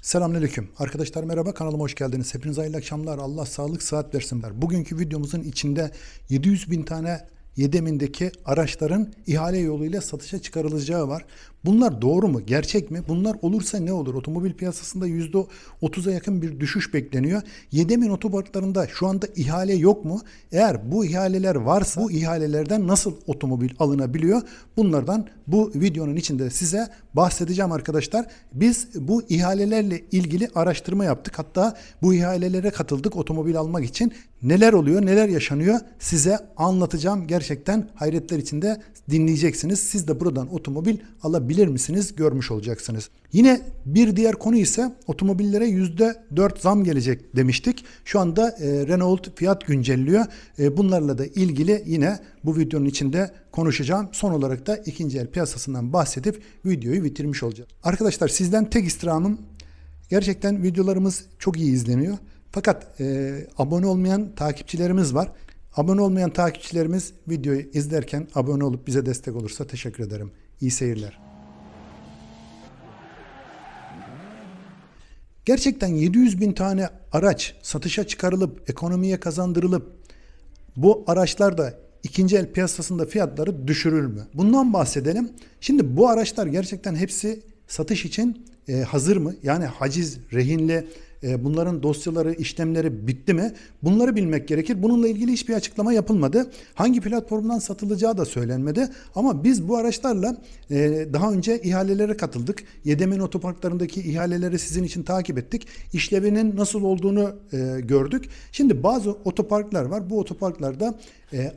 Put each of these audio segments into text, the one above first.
Selamünaleyküm. Arkadaşlar merhaba kanalıma hoş geldiniz. Hepinize hayırlı akşamlar. Allah sağlık sıhhat versinler. Bugünkü videomuzun içinde 700 bin tane Yedemindeki araçların ihale yoluyla satışa çıkarılacağı var. Bunlar doğru mu? Gerçek mi? Bunlar olursa ne olur? Otomobil piyasasında %30'a yakın bir düşüş bekleniyor. Yedemin otoparklarında şu anda ihale yok mu? Eğer bu ihaleler varsa bu ihalelerden nasıl otomobil alınabiliyor? Bunlardan bu videonun içinde size bahsedeceğim arkadaşlar. Biz bu ihalelerle ilgili araştırma yaptık. Hatta bu ihalelere katıldık otomobil almak için. Neler oluyor, neler yaşanıyor size anlatacağım. Gerçekten hayretler içinde dinleyeceksiniz. Siz de buradan otomobil alabilir misiniz görmüş olacaksınız. Yine bir diğer konu ise otomobillere %4 zam gelecek demiştik. Şu anda e, Renault fiyat güncelliyor. E, bunlarla da ilgili yine bu videonun içinde konuşacağım. Son olarak da ikinci el piyasasından bahsedip videoyu bitirmiş olacağım. Arkadaşlar sizden tek istirhamım gerçekten videolarımız çok iyi izleniyor. Fakat e, abone olmayan takipçilerimiz var. Abone olmayan takipçilerimiz videoyu izlerken abone olup bize destek olursa teşekkür ederim. İyi seyirler. Gerçekten 700 bin tane araç satışa çıkarılıp ekonomiye kazandırılıp bu araçlar da ikinci el piyasasında fiyatları düşürür mü? Bundan bahsedelim. Şimdi bu araçlar gerçekten hepsi satış için e, hazır mı? Yani haciz, rehinli e, bunların dosyaları, işlemleri bitti mi? Bunları bilmek gerekir. Bununla ilgili hiçbir açıklama yapılmadı. Hangi platformdan satılacağı da söylenmedi. Ama biz bu araçlarla e, daha önce ihalelere katıldık. Yedemin otoparklarındaki ihaleleri sizin için takip ettik. İşlevinin nasıl olduğunu e, gördük. Şimdi bazı otoparklar var. Bu otoparklarda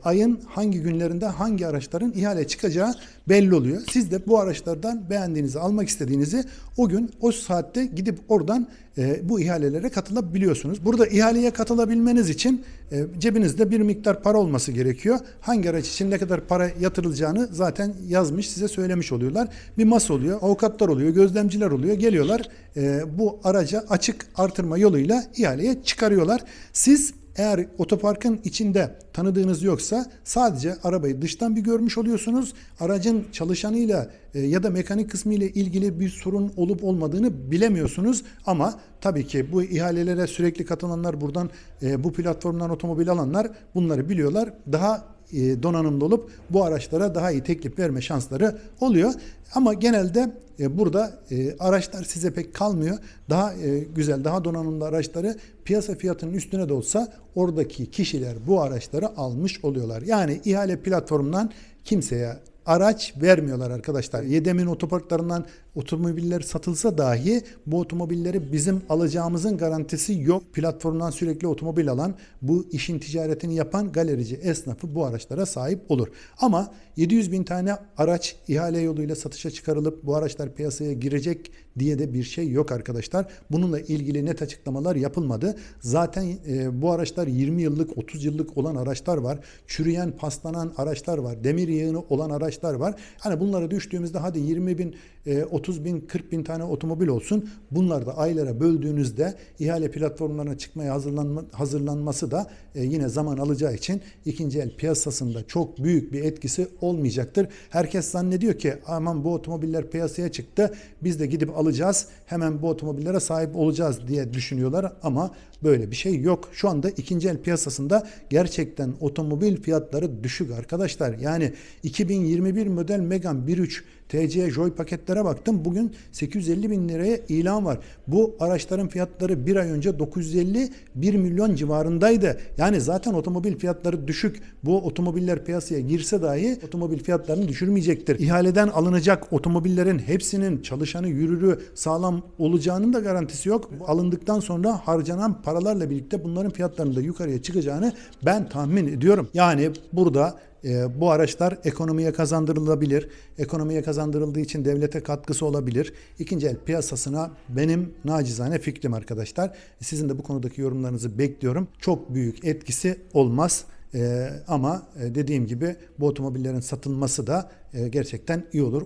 ayın hangi günlerinde hangi araçların ihale çıkacağı belli oluyor. Siz de bu araçlardan beğendiğinizi, almak istediğinizi o gün o saatte gidip oradan e, bu ihalelere katılabiliyorsunuz. Burada ihaleye katılabilmeniz için e, cebinizde bir miktar para olması gerekiyor. Hangi araç için ne kadar para yatırılacağını zaten yazmış, size söylemiş oluyorlar. Bir masa oluyor, avukatlar oluyor, gözlemciler oluyor. Geliyorlar e, bu araca açık artırma yoluyla ihaleye çıkarıyorlar. Siz eğer otoparkın içinde tanıdığınız yoksa sadece arabayı dıştan bir görmüş oluyorsunuz. Aracın çalışanıyla e, ya da mekanik kısmı ile ilgili bir sorun olup olmadığını bilemiyorsunuz. Ama tabii ki bu ihalelere sürekli katılanlar buradan e, bu platformdan otomobil alanlar bunları biliyorlar. Daha donanımlı olup bu araçlara daha iyi teklif verme şansları oluyor. Ama genelde e, burada e, araçlar size pek kalmıyor. Daha e, güzel, daha donanımlı araçları piyasa fiyatının üstüne de olsa oradaki kişiler bu araçları almış oluyorlar. Yani ihale platformundan kimseye araç vermiyorlar arkadaşlar. Yedemin otoparklarından otomobiller satılsa dahi bu otomobilleri bizim alacağımızın garantisi yok. Platformdan sürekli otomobil alan, bu işin ticaretini yapan galerici esnafı bu araçlara sahip olur. Ama 700 bin tane araç ihale yoluyla satışa çıkarılıp bu araçlar piyasaya girecek diye de bir şey yok arkadaşlar. Bununla ilgili net açıklamalar yapılmadı. Zaten e, bu araçlar 20 yıllık 30 yıllık olan araçlar var. Çürüyen paslanan araçlar var. Demir yığını olan araçlar var. Hani bunlara düştüğümüzde hadi 20 bin e, 30 bin 40 bin tane otomobil olsun. Bunlar da aylara böldüğünüzde ihale platformlarına çıkmaya hazırlanma, hazırlanması da e, yine zaman alacağı için ikinci el piyasasında çok büyük bir etkisi olmayacaktır. Herkes zannediyor ki aman bu otomobiller piyasaya çıktı biz de gidip alacağız hemen bu otomobillere sahip olacağız diye düşünüyorlar ama böyle bir şey yok. Şu anda ikinci el piyasasında gerçekten otomobil fiyatları düşük arkadaşlar. Yani 2021 model Megane 1.3 TC Joy paketlere baktım. Bugün 850 bin liraya ilan var. Bu araçların fiyatları bir ay önce 950 1 milyon civarındaydı. Yani zaten otomobil fiyatları düşük. Bu otomobiller piyasaya girse dahi otomobil fiyatlarını düşürmeyecektir. İhaleden alınacak otomobillerin hepsinin çalışanı yürürü sağlam olacağının da garantisi yok. Alındıktan sonra harcanan paralarla birlikte bunların fiyatlarının da yukarıya çıkacağını ben tahmin ediyorum. Yani burada e, bu araçlar ekonomiye kazandırılabilir. Ekonomiye kazandırıldığı için devlete katkısı olabilir. İkinci el piyasasına benim nacizane fikrim arkadaşlar. Sizin de bu konudaki yorumlarınızı bekliyorum. Çok büyük etkisi olmaz. Ee, ama e, dediğim gibi bu otomobillerin satılması da e, gerçekten iyi olur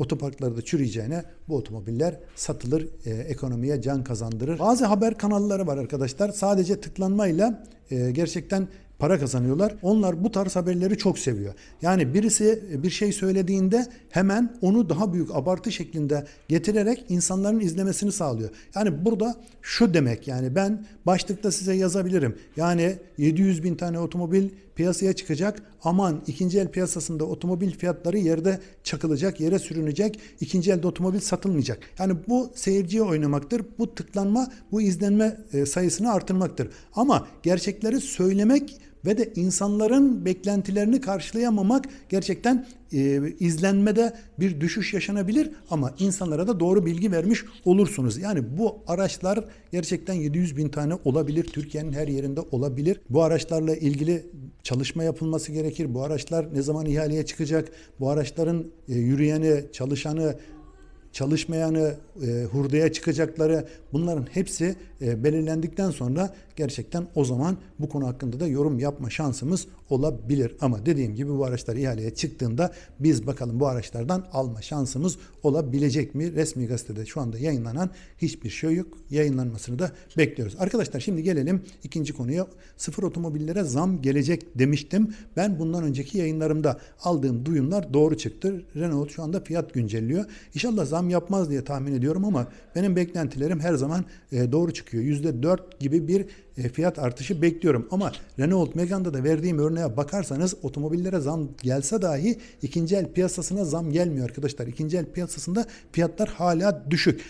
otoparklarda çürüyeceğine bu otomobiller satılır, e, ekonomiye can kazandırır. Bazı haber kanalları var arkadaşlar. Sadece tıklanmayla e, gerçekten para kazanıyorlar. Onlar bu tarz haberleri çok seviyor. Yani birisi bir şey söylediğinde hemen onu daha büyük abartı şeklinde getirerek insanların izlemesini sağlıyor. Yani burada şu demek yani ben başlıkta size yazabilirim. Yani 700 bin tane otomobil piyasaya çıkacak. Aman ikinci el piyasasında otomobil fiyatları yerde çakılacak, yere sürünecek. İkinci elde otomobil satılmayacak. Yani bu seyirciye oynamaktır. Bu tıklanma, bu izlenme e, sayısını artırmaktır. Ama gerçekleri söylemek ve de insanların beklentilerini karşılayamamak gerçekten e, izlenmede bir düşüş yaşanabilir ama insanlara da doğru bilgi vermiş olursunuz. Yani bu araçlar gerçekten 700 bin tane olabilir. Türkiye'nin her yerinde olabilir. Bu araçlarla ilgili çalışma yapılması gerekir. Bu araçlar ne zaman ihaleye çıkacak? Bu araçların e, yürüyeni, çalışanı, çalışmayanı, e, hurdaya çıkacakları bunların hepsi e, belirlendikten sonra gerçekten o zaman bu konu hakkında da yorum yapma şansımız olabilir. Ama dediğim gibi bu araçlar ihaleye çıktığında biz bakalım bu araçlardan alma şansımız olabilecek mi? Resmi gazetede şu anda yayınlanan hiçbir şey yok. Yayınlanmasını da bekliyoruz. Arkadaşlar şimdi gelelim ikinci konuya. Sıfır otomobillere zam gelecek demiştim. Ben bundan önceki yayınlarımda aldığım duyumlar doğru çıktı. Renault şu anda fiyat güncelliyor. İnşallah zam yapmaz diye tahmin ediyorum ama benim beklentilerim her zaman e, doğru çıkıyor. %4 gibi bir e, fiyat artışı bekliyorum. Ama Renault Megane'da da verdiğim örneğe bakarsanız otomobillere zam gelse dahi ikinci el piyasasına zam gelmiyor arkadaşlar. İkinci el piyasasında fiyatlar hala düşük.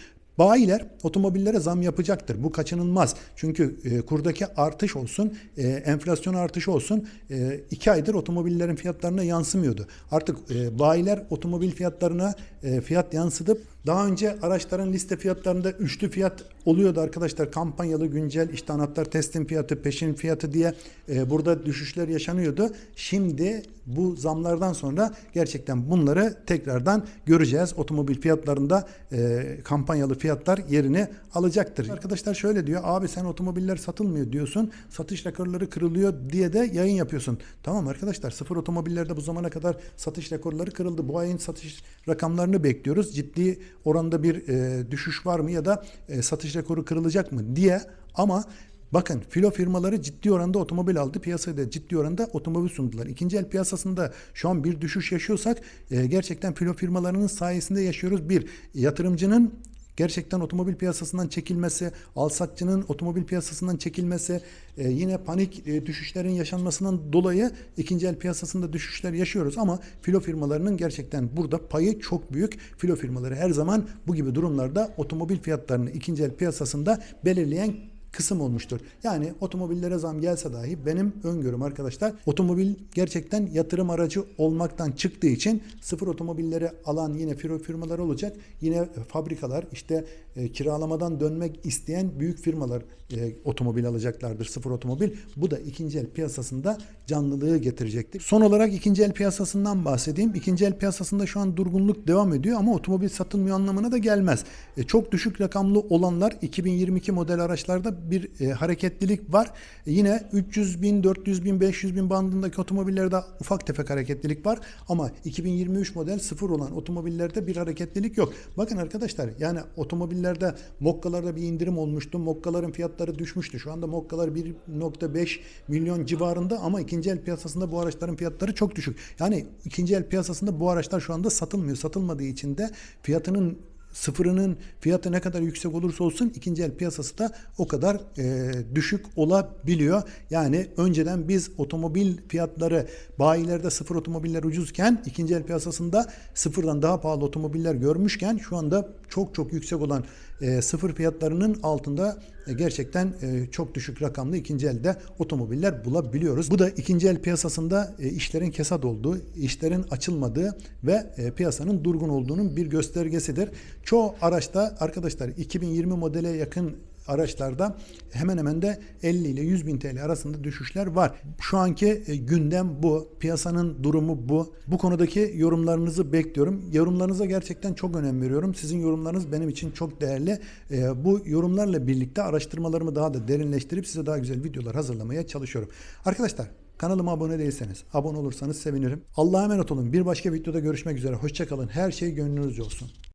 Bayiler otomobillere zam yapacaktır. Bu kaçınılmaz. Çünkü e, kurdaki artış olsun, e, enflasyon artışı olsun e, iki aydır otomobillerin fiyatlarına yansımıyordu. Artık e, bayiler otomobil fiyatlarına e, fiyat yansıtıp daha önce araçların liste fiyatlarında üçlü fiyat oluyordu arkadaşlar. Kampanyalı, güncel, işte anahtar teslim fiyatı, peşin fiyatı diye e, burada düşüşler yaşanıyordu. Şimdi bu zamlardan sonra gerçekten bunları tekrardan göreceğiz. Otomobil fiyatlarında e, kampanyalı fiyatlar yerini alacaktır. Arkadaşlar şöyle diyor. Abi sen otomobiller satılmıyor diyorsun. Satış rekorları kırılıyor diye de yayın yapıyorsun. Tamam arkadaşlar sıfır otomobillerde bu zamana kadar satış rekorları kırıldı. Bu ayın satış rakamlarını bekliyoruz. Ciddi oranda bir e, düşüş var mı ya da e, satış rekoru kırılacak mı diye ama Bakın filo firmaları ciddi oranda otomobil aldı. Piyasaya da ciddi oranda otomobil sundular. İkinci el piyasasında şu an bir düşüş yaşıyorsak e, gerçekten filo firmalarının sayesinde yaşıyoruz. Bir yatırımcının gerçekten otomobil piyasasından çekilmesi, alsatçının otomobil piyasasından çekilmesi, e, yine panik e, düşüşlerin yaşanmasından dolayı ikinci el piyasasında düşüşler yaşıyoruz ama filo firmalarının gerçekten burada payı çok büyük. Filo firmaları her zaman bu gibi durumlarda otomobil fiyatlarını ikinci el piyasasında belirleyen kısım olmuştur. Yani otomobillere zam gelse dahi benim öngörüm arkadaşlar otomobil gerçekten yatırım aracı olmaktan çıktığı için sıfır otomobilleri alan yine firmalar olacak. Yine fabrikalar işte e, kiralamadan dönmek isteyen büyük firmalar e, otomobil alacaklardır sıfır otomobil. Bu da ikinci el piyasasında canlılığı getirecektir. Son olarak ikinci el piyasasından bahsedeyim. İkinci el piyasasında şu an durgunluk devam ediyor ama otomobil satılmıyor anlamına da gelmez. E, çok düşük rakamlı olanlar 2022 model araçlarda bir e, hareketlilik var. E, yine 300 bin, 400 bin, 500 bin bandındaki otomobillerde ufak tefek hareketlilik var. Ama 2023 model sıfır olan otomobillerde bir hareketlilik yok. Bakın arkadaşlar yani otomobillerde Mokka'larda bir indirim olmuştu. Mokkaların fiyatları düşmüştü. Şu anda Mokkalar 1.5 milyon civarında ama ikinci el piyasasında bu araçların fiyatları çok düşük. Yani ikinci el piyasasında bu araçlar şu anda satılmıyor. Satılmadığı için de fiyatının sıfırının fiyatı ne kadar yüksek olursa olsun ikinci el piyasası da o kadar e, düşük olabiliyor. Yani önceden biz otomobil fiyatları bayilerde sıfır otomobiller ucuzken ikinci el piyasasında sıfırdan daha pahalı otomobiller görmüşken şu anda çok çok yüksek olan e, sıfır fiyatlarının altında gerçekten e, çok düşük rakamlı ikinci elde otomobiller bulabiliyoruz. Bu da ikinci el piyasasında e, işlerin kesat olduğu, işlerin açılmadığı ve e, piyasanın durgun olduğunun bir göstergesidir. Çoğu araçta arkadaşlar 2020 modele yakın araçlarda hemen hemen de 50 ile 100 bin TL arasında düşüşler var. Şu anki e, gündem bu. Piyasanın durumu bu. Bu konudaki yorumlarınızı bekliyorum. Yorumlarınıza gerçekten çok önem veriyorum. Sizin yorumlarınız benim için çok değerli. E, bu yorumlarla birlikte araştırmalarımı daha da derinleştirip size daha güzel videolar hazırlamaya çalışıyorum. Arkadaşlar Kanalıma abone değilseniz abone olursanız sevinirim. Allah'a emanet olun. Bir başka videoda görüşmek üzere. Hoşçakalın. Her şey gönlünüzce olsun.